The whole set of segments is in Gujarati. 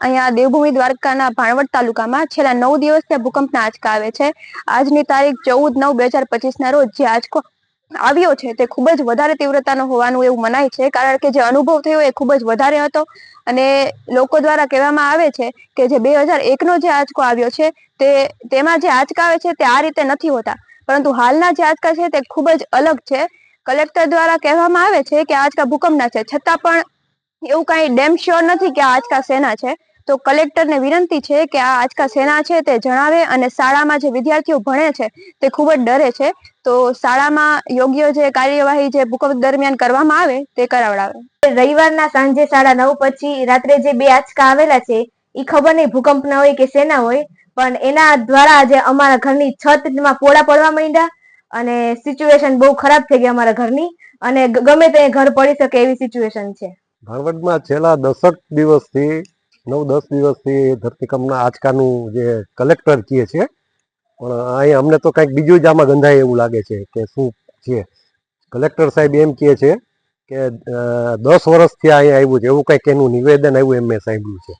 અહીંયા દેવભૂમિ દ્વારકાના ભાણવડ તાલુકામાં છેલ્લા નવ દિવસથી ભૂકંપના આંચકા આવે છે. આજની તારીખ ચૌદ નવ બે હજાર પચીસના રોજ જે આંચકો આવ્યો છે તે ખૂબ જ વધારે તીવ્રતાનો હોવાનું એવું મનાય છે. કારણ કે જે અનુભવ થયો એ ખૂબ જ વધારે હતો. અને લોકો દ્વારા કહેવામાં આવે છે કે જે બે હજાર એકનો જે આંચકો આવ્યો છે તે તેમાં જે આંચકા આવે છે તે આ રીતે નથી હોતા. પરંતુ હાલના જે આંચકા છે તે ખૂબ જ અલગ છે. કલેક્ટર દ્વારા કહેવામાં આવે છે કે આંચકા ભૂકંપના છે. છતાં પણ એવું કાંઈ ડેમ શ્યોર નથી કે આ આંચકા શેના છે. તો કલેક્ટરને વિનંતી છે કે આ આંચકા સેના છે તે જણાવે અને શાળામાં જે વિદ્યાર્થીઓ ભણે છે તે ખૂબ જ ડરે છે. તો શાળામાં યોગ્ય જે કાર્યવાહી જે ભૂકંપ દરમિયાન કરવામાં આવે તે કરાવડાવે. રવિવારના સાંજે સાડા નવ પછી રાત્રે જે બે આંચકા આવેલા છે એ ખબર નહીં ભૂકંપના હોય કે શેના હોય પણ એના દ્વારા જે અમારા ઘરની છતમાં પોળા પડવા માંડ્યા અને સિચ્યુએશન બહુ ખરાબ થઈ ગઈ અમારા ઘરની અને ગમે તે ઘર પડી શકે એવી સિચ્યુએશન છે. ભાણવડમાં છેલ્લા દસક દિવસથી નવ, દસ દિવસથી ધરતીકંપના આંચકાનું જે કલેક્ટર કહે છે, પણ અહીંયા અમને તો કંઈક બીજું જ આમાં ગંધાય એવું લાગે છે કે શું છે. કલેક્ટર સાહેબ એમ કહે છે કે દસ વર્ષથી અહીંયા આવ્યું છે, એવું કંઈક એનું નિવેદન આવ્યું એમ મેં સાંભળ્યું છે.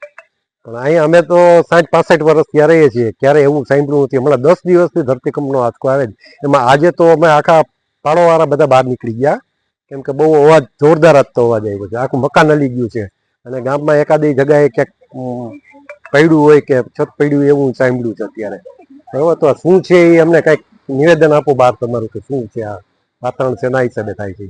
પણ અહીંયા અમે તો સાઠ પાસઠ વર્ષ ત્યાં રહીએ છીએ, ક્યારે એવું સાંભળ્યું નથી. હમણાં દસ દિવસથી ધરતીકંપનો આંચકો આવે જ એમાં આજે તો અમે આખા પાડોવાળા બધા બહાર નીકળી ગયા. કેમ કે બહુ અવાજ જોરદાર આપતો અવાજ આવ્યો છે. આખું મકાન હલી ગયું છે. અને ગામમાં એકાદી જગ્યાએ ક્યાંક પડ્યું હોય કે છત પડ્યું એવું સાંભળ્યું છે અત્યારે. હવે તો શું છે એ અમને કંઈક નિવેદન આપો બહાર તમારું કે શું છે આ વાતાવરણ શેના હિસાબે થાય છે.